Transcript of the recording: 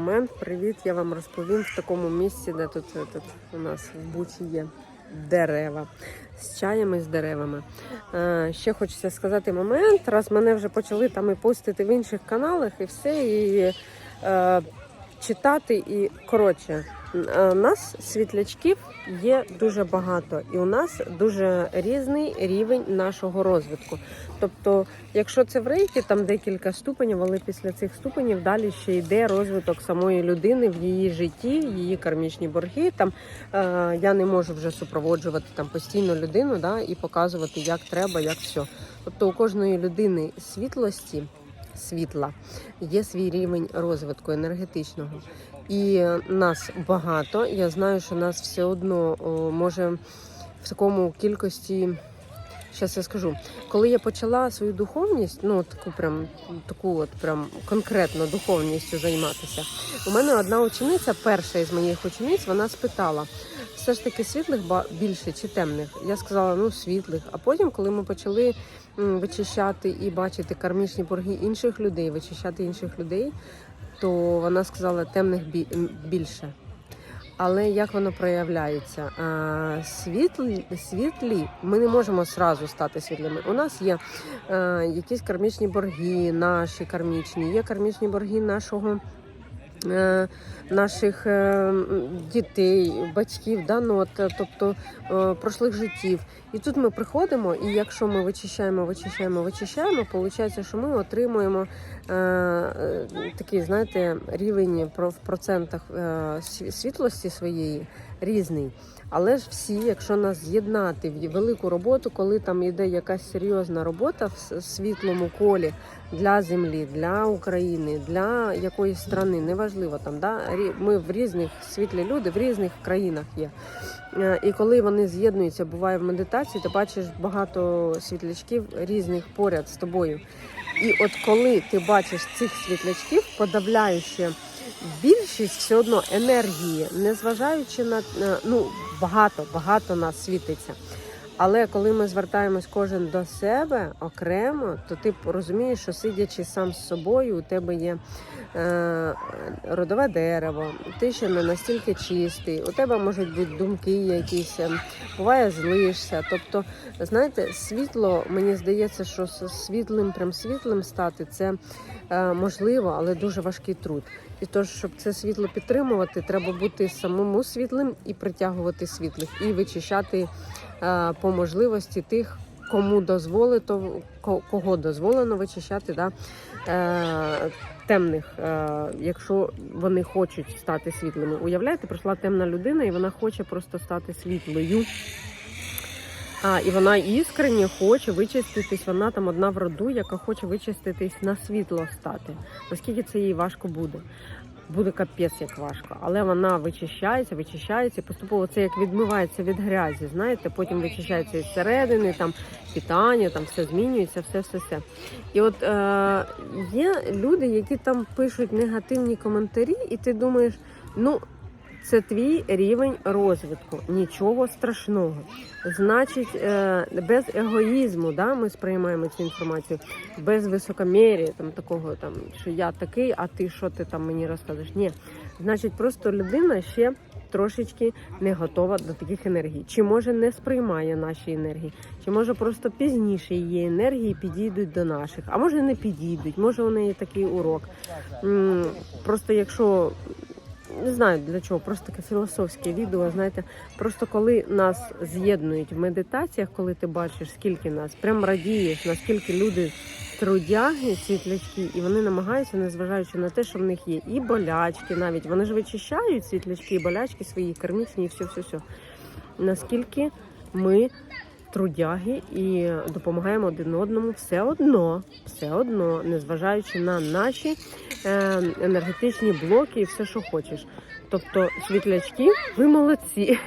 Момент, привіт, я вам розповім в такому місці, де тут, е, тут у нас в Буті є дерева. З чаями, з деревами. Е, ще хочеться сказати момент, раз мене вже почали там і постити в інших каналах і все, і е, читати. І коротше, е, нас світлячків є дуже багато, і у нас дуже різний рівень нашого розвитку. Тобто, якщо це в рейкі, там декілька ступенів, але після цих ступенів далі ще йде розвиток самої людини в її житті, її кармічні борги. Там е, я не можу вже супроводжувати там постійно людину да, і показувати, як треба, як все. Тобто у кожної людини світлості. Світла є свій рівень розвитку енергетичного, і нас багато. Я знаю, що нас все одно може в такому кількості. Зараз я скажу, коли я почала свою духовність, ну таку прям таку от прям конкретно духовністю займатися. У мене одна учениця, перша із моїх учениць, вона спитала: все ж таки світлих більше чи темних? Я сказала, ну світлих. А потім, коли ми почали вичищати і бачити кармічні борги інших людей, вичищати інших людей, то вона сказала темних бі- більше. Але як воно проявляється? Світлі, світлі ми не можемо сразу стати світлими. У нас є е, якісь кармічні борги, наші кармічні, є кармічні борги нашого. Е, Наших е, дітей, батьків, да, ну, от, е, тобто прошлих життів. І тут ми приходимо, і якщо ми вичищаємо, вичищаємо, вичищаємо, виходить, що ми отримуємо такий, знаєте, рівень в процентах світлості своєї різний. Але ж всі, якщо нас з'єднати в велику роботу, коли там йде якась серйозна робота в світлому колі для землі, для України, для якоїсь страни, неважливо там, да? ми в різних світлі люди в різних країнах є. Е, І коли вони з'єднуються, буває в медитації, ти бачиш багато світлячків різних поряд з тобою. І от коли ти бачиш цих світлячків, подавляючи більшість все одно енергії, незважаючи на е, ну багато, багато нас світиться. Але коли ми звертаємось кожен до себе окремо, то ти розумієш, що сидячи сам з собою, у тебе є е, родове дерево, ти ще не настільки чистий, у тебе можуть бути думки якісь, ем, буває злишся. Тобто, знаєте, світло, мені здається, що світлим, прям світлим стати це е, можливо, але дуже важкий труд. І тож, щоб це світло підтримувати, треба бути самому світлим і притягувати світлих, і вичищати е, по можливості тих, кому дозволено, ко- кого дозволено вичищати да, е, темних, е, якщо вони хочуть стати світлими. Уявляєте, прийшла темна людина, і вона хоче просто стати світлою. А, і вона іскренні хоче вичиститись. Вона там одна в роду, яка хоче вичиститись на світло стати. Наскільки це їй важко буде? Буде капець як важко, але вона вичищається, вичищається, поступово це як відмивається від грязі. Знаєте, потім вичищається із середини, там питання, там все змінюється, все, все, все. І от е, є люди, які там пишуть негативні коментарі, і ти думаєш, ну це твій рівень розвитку, нічого страшного. Значить, е, без егоїзму, да, ми сприймаємо цю інформацію, без високомір'я, там такого, там що я такий, а ти що ти там мені розкажеш? Ні, значить, просто людина ще трошечки не готова до таких енергій. Чи може не сприймає наші енергії, чи може просто пізніше її енергії підійдуть до наших, а може не підійдуть, може у неї такий урок. Просто якщо не знаю для чого, просто таке філософське відео. Знаєте, просто коли нас з'єднують в медитаціях, коли ти бачиш, скільки нас, прям радієш, наскільки люди трудяги, світлячки, і вони намагаються, незважаючи на те, що в них є і болячки, навіть вони ж вичищають світлячки, і болячки свої кармічні, і все, все, все. Наскільки ми трудяги і допомагаємо один одному все одно, все одно, незважаючи на наші е, енергетичні блоки і все, що хочеш. Тобто, світлячки, ви молодці.